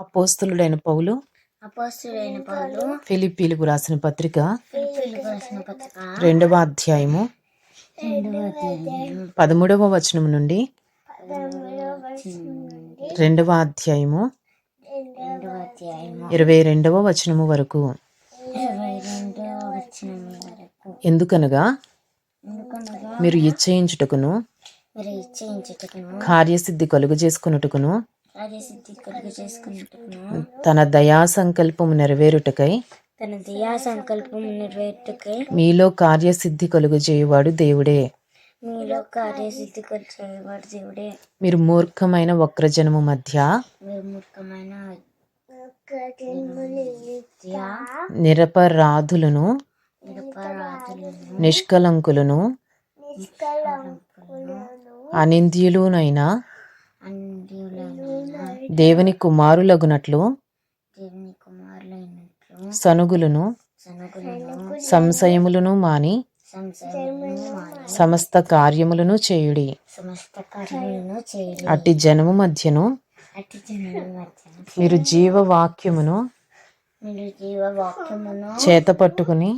అపోస్తులుడైన పౌలు అపోస్తుడైన పౌలు ఫిలిప్పీలకు రాసిన పత్రిక ఫిలిప్పీలకు రాసిన పత్రిక రెండవ అధ్యాయము రెండవ పదమూడవ వచనం నుండి రెండవ అధ్యాయము రెండవ అధ్యాయము ఇరవై రెండవ వచనము వరకు. ఇరవై రెండవ వచనం వరకు. ఎందుకనగా ఎందుకనగా మీరు ఇచ్చయించుటకును మీరు ఇచ్చేయించుటకును కార్యసిద్ధి కలుగు చేసుకున్నట్టుకును కార్యసిద్ధి కలుగు చేసుకున్నట్టుకును తన దయా సంకల్పము నెరవేరుటకై తన దయా సంకల్పం నెరవేర్టుకై మీలో కార్యసిద్ధి కలుగు చేయువాడు దేవుడే. మీలో కార్యసిద్ధి కలిగేవాడు దేవుడే. మీరు మూర్ఖమైన వక్రజనము మధ్య మీరు మూర్ఖమైన నిరపరాధులను నిష్కలంకులను అనింద్యులునైన దేవుని కుమారులగునట్లు సనుగులను సంశయములను మాని సమస్త కార్యములను చేయుడి. అట్టి జనము మధ్యను మీరు జీవవాక్యమును చేత పట్టుకుని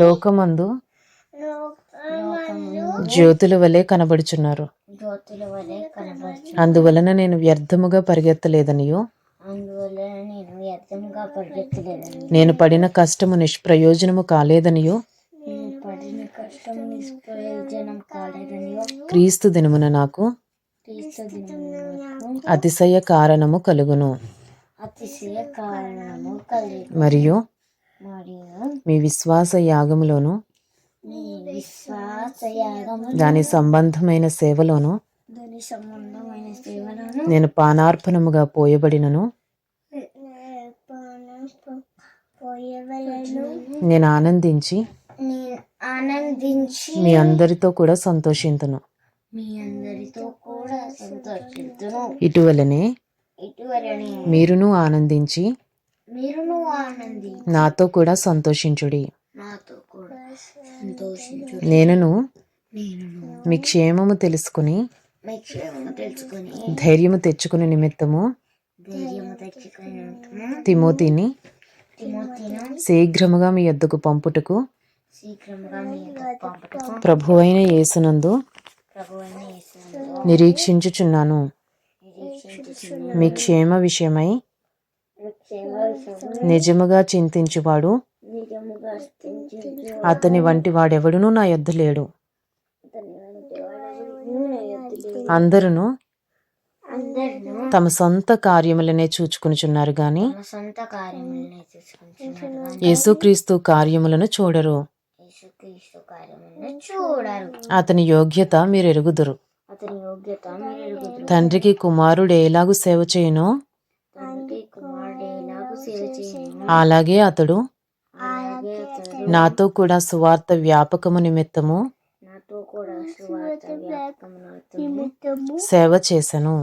లోకమందు జ్యోతుల వలె కనబడుచున్నారు. అందువలన నేను వ్యర్థముగా పరిగెత్తలేదనియో? నేను పడిన కష్టము నిష్ప్రయోజనము కాలేదనియో? క్రీస్తు దినమున నాకు అతిశయ కారణము కలుగును. మరియు మీ విశ్వాస యాగములోను దాని సంబంధమైన సేవలోను నేను పానార్పణముగా పోయబడినను. నేను ఆనందించి ఆనందించి మీ అందరితో కూడా సంతోషింతును. మీ అందరితో కూడా సంతోషిద్దును ఇటువలనే ఇటువలని మీరును ఆనందించి మీరును ఆనంది నాతో కూడా సంతోషించుడి. నేనును నేను మీ క్షేమము తెలుసుకుని ధైర్యము తెచ్చుకునే నిమిత్తము తిమోతిని శీఘ్రముగా మీ యొద్దకు పంపుటకు ప్రభు అయిన యేసునందు నిరీక్షించుచున్నాను. మీ క్షేమ విషయమై నిజముగా చింతించువాడు అతని వంటి వాడెవడునూ నా యొద్ద లేడు. అందరిను తమ సొంత కార్యములనే చూచుకునిచున్నారు గాని యేసుక్రీస్తు కార్యములను చూడరు. అతని యోగ్యత మీరు ఎరుగుదురు తండ్రికి కుమారుడు ఎలాగు సేవ చేయునో? అలాగే అతడు నాతో కూడా సువార్త వ్యాపకము నిమిత్తము సేవ చేసెను.